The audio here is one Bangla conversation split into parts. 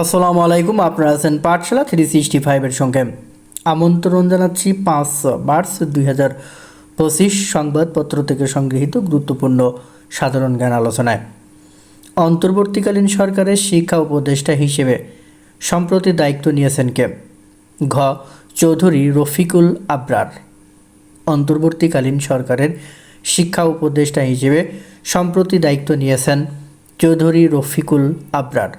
আসসালামু আলাইকুম, আপনারা আছেন পাঠশালা থ্রি সিক্সটি ফাইভের সঙ্গে। আমন্ত্রণ জানাচ্ছি পাঁচ মার্চ দুই হাজার পঁচিশ সংবাদপত্র থেকে সংগৃহীত গুরুত্বপূর্ণ সাধারণ জ্ঞান আলোচনায়। অন্তর্বর্তীকালীন সরকারের শিক্ষা উপদেষ্টা হিসেবে সম্প্রতি দায়িত্ব নিয়েছেন কে? ঘ. চৌধুরী রফিকুল আবরার। অন্তর্বর্তীকালীন সরকারের শিক্ষা উপদেষ্টা হিসেবে সম্প্রতি দায়িত্ব নিয়েছেন চৌধুরী রফিকুল আবরার।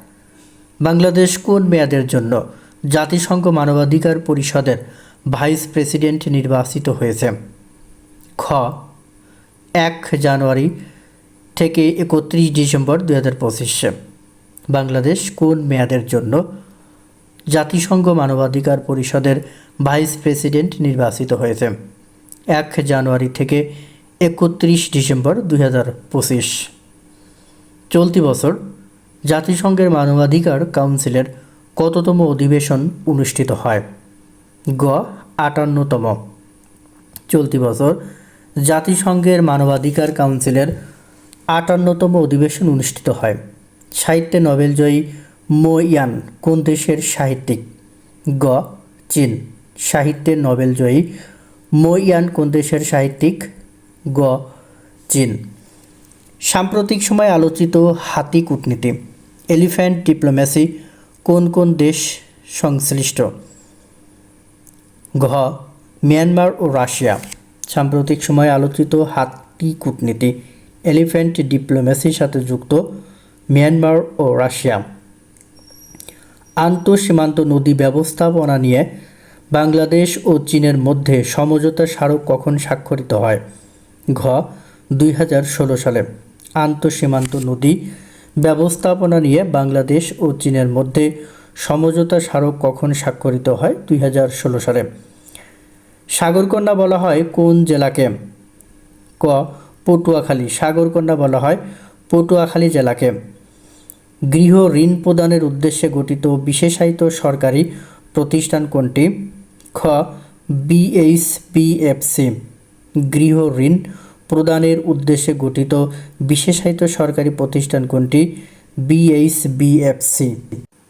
বাংলাদেশ কোন মেয়াদের জন্য জাতিসংঘ মানবাধিকার পরিষদের ভাইস প্রেসিডেন্ট নির্বাচিত হয়েছে? খ, এক জানুয়ারি থেকে একত্রিশ ডিসেম্বর দু হাজার পঁচিশে বাংলাদেশ কোন মেয়াদের জন্য জাতিসংঘ মানবাধিকার পরিষদের ভাইস প্রেসিডেন্ট নির্বাচিত হয়েছে? এক জানুয়ারি থেকে একত্রিশ ডিসেম্বর দুই হাজার পঁচিশ। চলতি বছর জাতিসংঘের মানবাধিকার কাউন্সিলের কততম অধিবেশন অনুষ্ঠিত হয়? গ, আটান্নতম। চলতি বছর জাতিসংঘের মানবাধিকার কাউন্সিলের আটান্নতম অধিবেশন অনুষ্ঠিত হয়। সাহিত্যে নোবেলজয়ী মো. ইয়ান কোন দেশের সাহিত্যিক? গ, চীন। সাহিত্যে নোবেলজয়ী মো. ইয়ান কোন দেশের সাহিত্যিক? গ, চীন। সাম্প্রতিক সময় আলোচিত হাতি কূটনীতি। এলিফ্যান্ট ডিপ্লোম্যাসি কোন কোন দেশ সংশ্লিষ্ট? ঘ, মিয়ানমার ও রাশিয়া। সাম্প্রতিক সময়ে আলোচিত হাতি কূটনীতি, এলিফ্যান্ট ডিপ্লোম্যাসির সাথে যুক্ত মিয়ানমার ও রাশিয়া। আন্তঃসীমান্ত নদী ব্যবস্থাপনা নিয়ে বাংলাদেশ ও চীনের মধ্যে সমঝোতা স্মারক কখন স্বাক্ষরিত হয়? ঘ, দুই হাজার ষোলো সালে। আন্তঃসীমান্ত নদী ব্যবস্থাপনা নিয়ে বাংলাদেশ ও চীনের মধ্যে সমঝোতা স্মারক কখন স্বাক্ষরিত হয় দুই হাজার ষোলো সালে? সাগরকন্যা বলা হয় কোন জেলাকে? ক, পটুয়াখালী। সাগরকন্যা বলা হয় পটুয়াখালী জেলাকে। গৃহ ঋণ প্রদানের উদ্দেশ্যে গঠিত বিশেষায়িত সরকারি প্রতিষ্ঠান কোনটি? খ বিএইচপিএফসি গৃহ ঋণ প্রদানের উদ্দেশ্যে গঠিত বিশেষায়িত সরকারি প্রতিষ্ঠান কোনটি? বিএইচবিএফসি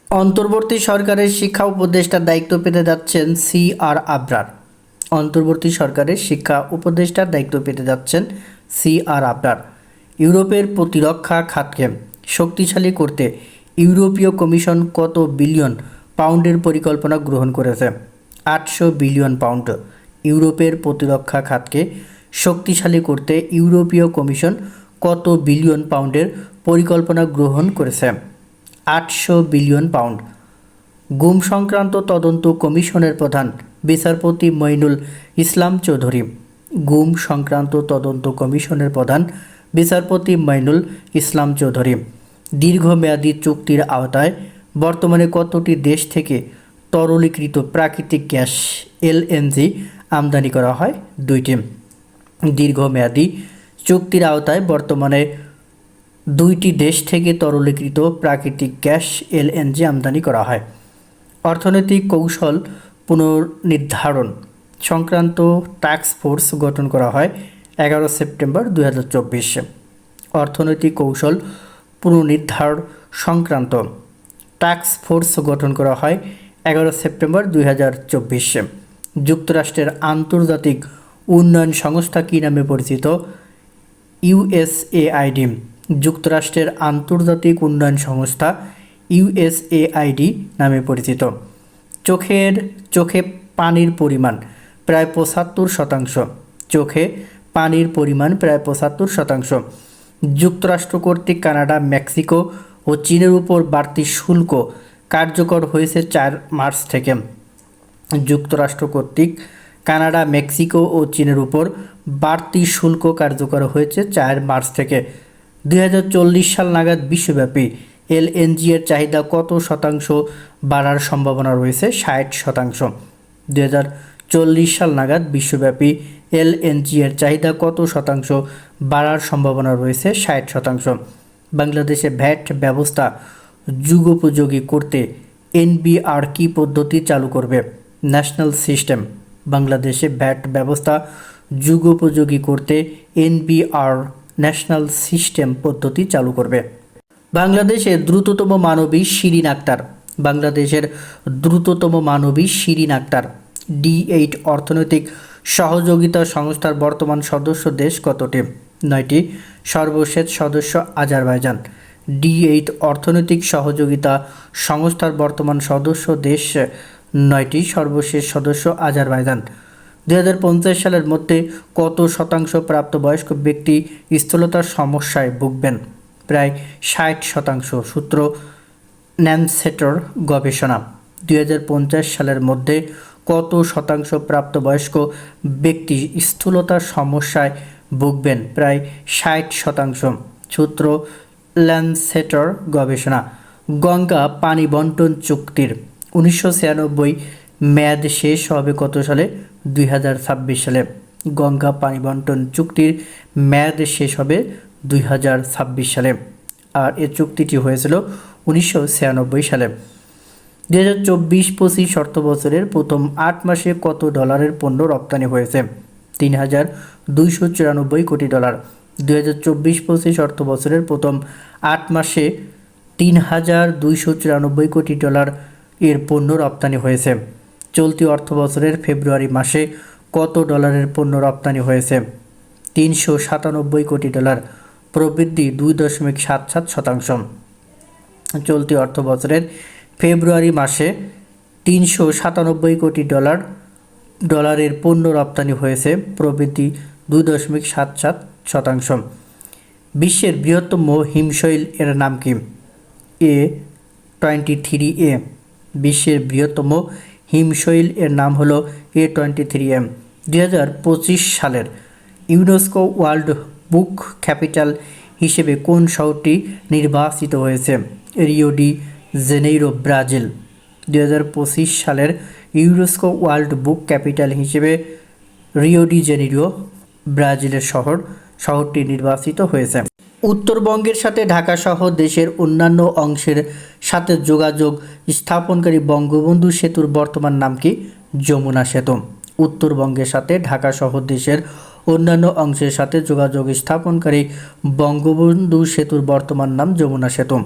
অন্তর্বর্তী সরকারের শিক্ষা উপদেষ্টার দায়িত্ব পেতে যাচ্ছেন সি আর আবরার। অন্তর্বর্তী সরকারের শিক্ষা উপদেষ্টার দায়িত্ব পেতে যাচ্ছেন সি আর আবরার। ইউরোপের প্রতিরক্ষা খাতকে শক্তিশালী করতে ইউরোপীয় কমিশন কত বিলিয়ন পাউন্ডের পরিকল্পনা গ্রহণ করেছে? আটশো বিলিয়ন পাউন্ড। ইউরোপের প্রতিরক্ষা খাতকে শক্তিশালী করতে ইউরোপীয় কমিশন কত বিলিয়ন পাউন্ডের পরিকল্পনা গ্রহণ করেছে? আটশো বিলিয়ন পাউন্ড। গুম সংক্রান্ত তদন্ত কমিশনের প্রধান বিচারপতি মইনুল ইসলাম চৌধুরী। গুম সংক্রান্ত তদন্ত কমিশনের প্রধান বিচারপতি মইনুল ইসলাম চৌধুরী। দীর্ঘমেয়াদী চুক্তির আওতায় বর্তমানে কতটি দেশ থেকে তরলীকৃত প্রাকৃতিক গ্যাস এলএনজি আমদানি করা হয়? দুইটি। দীর্ঘমেয়াদী চুক্তির আওতায় বর্তমানে দুইটি দেশ থেকে তরলীকৃত প্রাকৃতিক গ্যাস, এলএনজি আমদানি করা হয়। অর্থনৈতিক কৌশল পুনর্নির্ধারণ সংক্রান্ত টাস্ক ফোর্স গঠন করা হয় এগারো সেপ্টেম্বর চব্বিশে। অর্থনৈতিক কৌশল পুনর্নির্ধারণ সংক্রান্ত টাস্ক ফোর্স গঠন করা হয় এগারো সেপ্টেম্বর দুই যুক্তরাষ্ট্রের আন্তর্জাতিক উন্নয়ন সংস্থা কী নামে পরিচিত? ইউএসএআইডি যুক্তরাষ্ট্রের আন্তর্জাতিক উন্নয়ন সংস্থা ইউএসএআইডি নামে পরিচিত। চোখের, চোখে পানির পরিমাণ প্রায় পঁচাত্তর শতাংশ। চোখে পানির পরিমাণ প্রায় পঁচাত্তর শতাংশ। যুক্তরাষ্ট্র কর্তৃক কানাডা, মেক্সিকো ও চীনের উপর বাড়তি শুল্ক কার্যকর হয়েছে চার মার্চ থেকে। যুক্তরাষ্ট্র কর্তৃক কানাডা, মেক্সিকো ও চীনের উপর বাড়তি শুল্ক কার্যকর হয়েছে চার মার্চ থেকে। দুই হাজার চল্লিশ সাল নাগাদ বিশ্বব্যাপী এলএনজি এর চাহিদা কত শতাংশ বাড়ার সম্ভাবনা রয়েছে? ষাট শতাংশ। দুই হাজার চল্লিশ সাল নাগাদ বিশ্বব্যাপী এলএনজি এর চাহিদা কত শতাংশ বাড়ার সম্ভাবনা রয়েছে? ষাট শতাংশ। বাংলাদেশে ভ্যাট ব্যবস্থা যুগোপযোগী করতে এনবিআর কি পদ্ধতি চালু করবে? ন্যাশনাল সিস্টেম বাংলাদেশে ব্যাট ব্যবস্থা যুগোপযোগী করতে এনবিআর ন্যাশনাল সিস্টেম পদ্ধতি চালু করবে। বাংলাদেশের দ্রুততম মানবী শিরিন আক্তার। বাংলাদেশের দ্রুততম মানবী শিরিন আক্তার। ডি এইট অর্থনৈতিক সহযোগিতা সংস্থার বর্তমান সদস্য দেশ কতটি? নয়টি। সর্বশেষ সদস্য আজারবাইজান। ডি এইট অর্থনৈতিক সহযোগিতা সংস্থার বর্তমান সদস্য দেশ নয়টি সর্বশেষ সদস্য আজারবাইজান। দুই হাজার পঞ্চাশ সালের মধ্যে কত শতাংশ প্রাপ্তবয়স্ক ব্যক্তি স্থূলতার সমস্যায় ভুগবেন? প্রায় ষাট শতাংশ সূত্র ন্যানসেটর গবেষণা। দুই হাজার পঞ্চাশ সালের মধ্যে কত শতাংশ প্রাপ্তবয়স্ক ব্যক্তি স্থূলতার সমস্যায় ভুগবেন? প্রায় ষাট শতাংশ সূত্র ল্যান্সেটর গবেষণা। গঙ্গা পানি বন্টন চুক্তির উনিশশো ছিয়ানব্বই মেয়াদ শেষ হবে কত সালে? দুই হাজার ছাব্বিশ সালে। গঙ্গা পানি বন্টন চুক্তির মেয়াদ শেষ হবে দুই হাজার ছাব্বিশ সালে। আর এ চুক্তিটি হয়েছিল উনিশশো ছিয়ানব্বই সালে। দুই হাজার চব্বিশ পঁচিশ অর্থ বছরের প্রথম আট মাসে কত ডলারের পণ্য রপ্তানি হয়েছে? তিন হাজার দুইশো চুরানব্বই কোটি ডলার। দুই হাজার চব্বিশ পঁচিশ অর্থ বছরের প্রথম আট মাসে তিন হাজার দুইশো চুরানব্বই কোটি ডলার এর পণ্য রপ্তানি হয়েছে। চলতি অর্থ বছরের ফেব্রুয়ারি মাসে কত ডলারের পণ্য রপ্তানি হয়েছে? তিনশো সাতানব্বই কোটি ডলার, প্রবৃদ্ধি দুই দশমিক সাত সাত শতাংশ। চলতি অর্থ বছরের ফেব্রুয়ারি মাসে তিনশো সাতানব্বই কোটি ডলার, ডলারের পণ্য রপ্তানি হয়েছে, প্রবৃদ্ধি দুই দশমিক সাত সাত শতাংশ। বিশ্বের বৃহত্তম হিমশৈল এর নাম কি? A twenty three A. বিশ্বের বৃহত্তম হিমশৈল এর নাম হলো এ টোয়েন্টি থ্রি এম। দুই হাজার পঁচিশ সালের ইউনেস্কো ওয়ার্ল্ড বুক ক্যাপিটাল হিসেবে কোন শহরটি নির্বাচিত হয়েছে? Rio de Janeiro, Brazil. দুই হাজার পঁচিশ সালের ইউনেস্কো ওয়ার্ল্ড বুক ক্যাপিটাল হিসেবে রিও ডি জেনেইরো, ব্রাজিলের শহর, শহরটি নির্বাচিত হয়েছে। উত্তরবঙ্গের সাথে ঢাকা সহ দেশের অন্যান্য অংশের সাথে যোগাযোগ স্থাপনকারী বঙ্গবন্ধু সেতুর বর্তমান নাম কি? যমুনা সেতু। উত্তরবঙ্গের সাথে ঢাকা সহ দেশের অন্যান্য অংশের সাথে যোগাযোগ স্থাপনকারী বঙ্গবন্ধু সেতুর বর্তমান নাম যমুনা সেতু।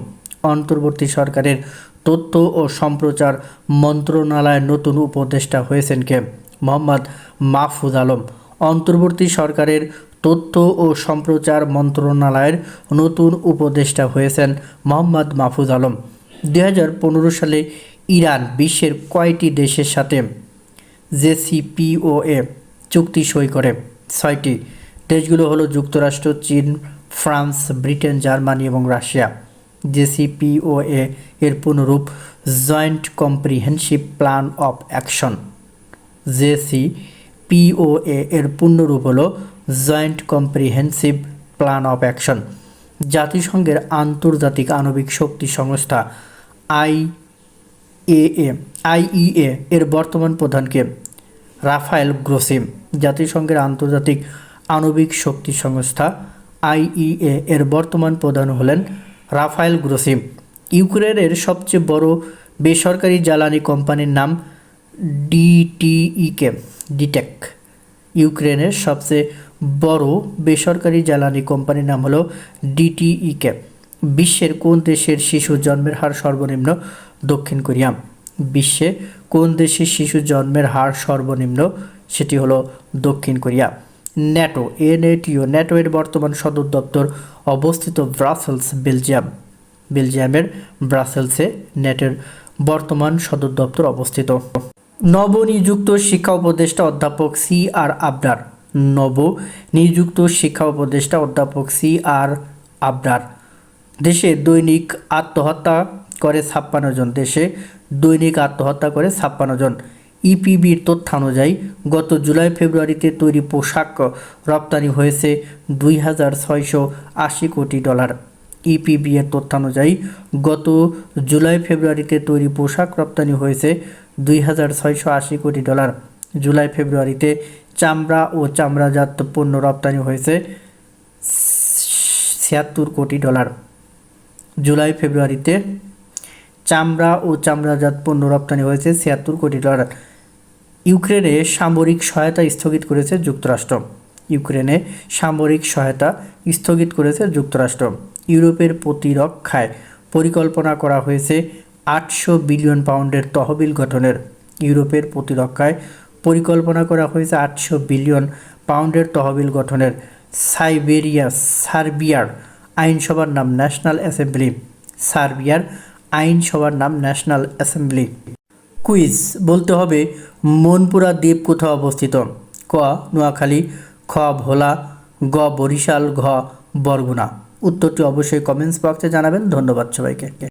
অন্তর্বর্তী সরকারের তথ্য ও সম্প্রচার মন্ত্রণালয়ের নতুন উপদেষ্টা হয়েছেন কে? মোহাম্মদ মাহফুজ আলম। অন্তর্বর্তী সরকারের তথ্য ও সম্প্রচার মন্ত্রণালয়ের নতুন উপদেষ্টা হয়েছেন মোহাম্মদ মাহফুজ আলম। দুই হাজার পনেরো সালে ইরান বিশ্বের কয়টি দেশের সাথে জেসিপিওএ চুক্তি সই করে? ছয়টি। দেশগুলো হলো যুক্তরাষ্ট্র, চীন, ফ্রান্স, ব্রিটেন, জার্মানি এবং রাশিয়া। জেসিপিওএ এর পুনরূপ joint comprehensive plan of action. JC POA এর পূর্ণরূপ হল joint comprehensive plan of action জাতিসংঘের আন্তর্জাতিক আণবিক শক্তি সংস্থা, আই এ আইইএ এর বর্তমান প্রধানকে রাফায়েল গ্রোসিম, জাতিসংঘের আন্তর্জাতিক আণবিক শক্তি সংস্থা আইইএ এর বর্তমান প্রধান হলেন রাফায়েল গ্রোসিম। ইউক্রেনের সবচেয়ে বড় বেসরকারি জ্বালানি কোম্পানির নাম ডিটিইকে ডিটেক। ইউক্রেনের সবচেয়ে বড় বেসরকারি জ্বালানি কোম্পানির নাম হলো ডিটিইকে, বিশ্বের কোন দেশের শিশু জন্মের হার সর্বনিম্ন দক্ষিণ কোরিয়া। বিশ্বে কোন দেশের শিশু জন্মের হার সর্বনিম্ন সেটি হলো দক্ষিণ কোরিয়া। ন্যাটো, এনএটিও ন্যাটো এর বর্তমান সদর দপ্তর অবস্থিত ব্রাসেলস, বেলজিয়াম। বেলজিয়ামের ব্রাসেলসে ন্যাটোর বর্তমান সদর দপ্তর অবস্থিত। নবনিযুক্ত শিক্ষা উপদেষ্টা অধ্যাপক সি আর আবরার নব নিযুক্ত শিক্ষা উপদেষ্টা অধ্যাপক সি আর আবরার দেশে দৈনিক আত্মহত্যা করে ছাপ্পান্ন জন। দেশে দৈনিক আত্মহত্যা করে ছাপ্পান্ন জন। ইপিবির তথ্যানুযায়ী, গত জুলাই ফেব্রুয়ারিতে তৈরি পোশাক রপ্তানি হয়েছে দুই হাজার ছয়শো আশি কোটি ডলার। ইপিবি এর তথ্যানুযায়ী গত জুলাই ফেব্রুয়ারিতে তৈরি পোশাক রপ্তানি হয়েছে দুই হাজার ছয়শো আশি কোটি ডলার। জুলাই ফেব্রুয়ারিতে চামড়া ও চামড়াজাত পণ্য রপ্তানি হয়েছে ছিয়াত্তর কোটি ডলার। জুলাই ফেব্রুয়ারিতে চামড়া ও চামড়াজাত পণ্য রপ্তানি হয়েছে ছিয়াত্তর কোটি ডলার। ইউক্রেনে সামরিক সহায়তা স্থগিত করেছে যুক্তরাষ্ট্র। ইউক্রেনে সামরিক সহায়তা স্থগিত করেছে যুক্তরাষ্ট্র। ইউরোপের প্রতিরক্ষায় পরিকল্পনা করা হয়েছে আটশো বিলিয়ন পাউন্ডের তহবিল গঠনের। ইউরোপের প্রতিরক্ষায় পরিকল্পনা করা হয়েছে আটশো বিলিয়ন পাউন্ডের তহবিল গঠনের। সাইবেরিয়া, সার্বিয়ার আইনসভার নাম ন্যাশনাল অ্যাসেম্বলি। সার্বিয়ার আইনসভার নাম ন্যাশনাল অ্যাসেম্বলি। কুইজ, বলতে হবে মনপুরা দ্বীপ কোথাও অবস্থিত? ক, নোয়াখালী খ ভোলা গ বরিশাল ঘ বরগুনা। উত্তরটি অবশ্যই কমেন্টস বক্সে জানাবেন। ধন্যবাদ সবাইকে।